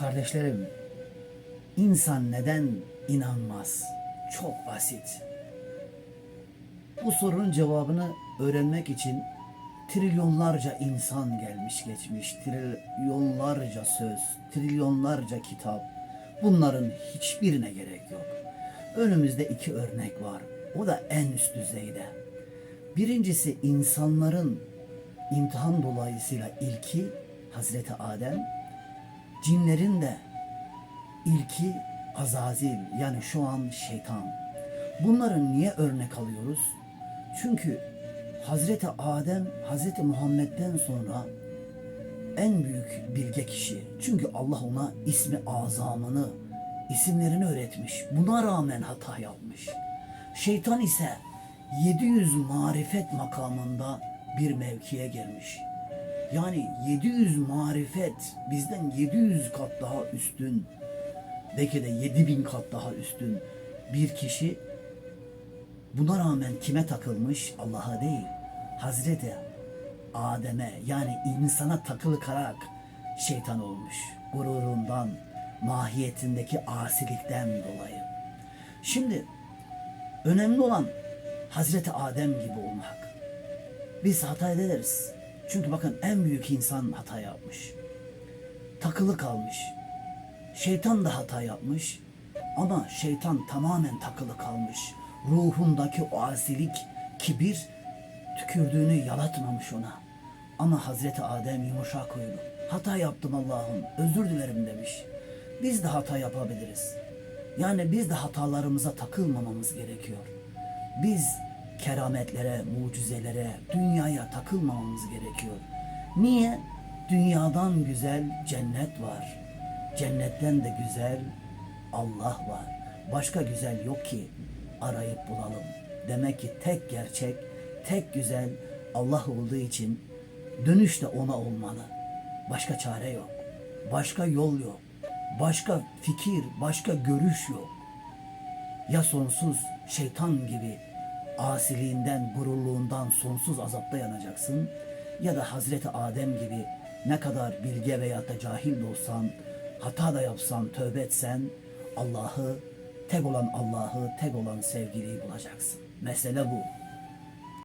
Kardeşlerim, insan neden inanmaz? Çok basit. Bu sorunun cevabını öğrenmek için trilyonlarca insan gelmiş geçmiş, trilyonlarca söz, trilyonlarca kitap. Bunların hiçbirine gerek yok. Önümüzde iki örnek var. O da en üst düzeyde. Birincisi insanların imtihan dolayısıyla ilki Hazreti Adem, cinlerin de ilki Azazil yani şu an şeytan. Bunları niye örnek alıyoruz? Çünkü Hazreti Adem, Hazreti Muhammed'den sonra en büyük bilge kişi. Çünkü Allah ona ismi azamını, isimlerini öğretmiş. Buna rağmen hata yapmış. Şeytan ise 700 marifet makamında bir mevkiye gelmiş. Yani 700 marifet bizden 700 kat daha üstün, belki de 7000 kat daha üstün bir kişi Buna rağmen kime takılmış? Allah'a değil. Hazreti Adem'e yani insana takılı kalarak şeytan olmuş. Gururundan, mahiyetindeki asilikten dolayı. Şimdi önemli olan Hazreti Adem gibi olmak. Biz hata ederiz. Çünkü bakın en büyük insan hata yapmış. Takılı kalmış. Şeytan da hata yapmış. Ama şeytan tamamen takılı kalmış. Ruhundaki o asilik, kibir tükürdüğünü yalatmamış ona. Ama Hazreti Adem yumuşak huylu. Hata yaptım Allah'ım, özür dilerim demiş. Biz de hata yapabiliriz. Yani biz de hatalarımıza takılmamamız gerekiyor. Biz kerametlere, mucizelere, dünyaya takılmamamız gerekiyor. Niye? Dünyadan güzel cennet var. Cennetten de güzel Allah var. Başka güzel yok ki arayıp bulalım. Demek ki tek gerçek, tek güzel Allah olduğu için dönüş de ona olmalı. Başka çare yok. Başka yol yok. Başka fikir, başka görüş yok. Ya sonsuz şeytan gibi asiliğinden, gururluğundan sonsuz azapta yanacaksın ya da Hazreti Adem gibi ne kadar bilge veya da cahil de olsan, hata da yapsan, tövbe etsen Allah'ı, tek olan Allah'ı, tek olan sevgiliyi bulacaksın. Mesele bu.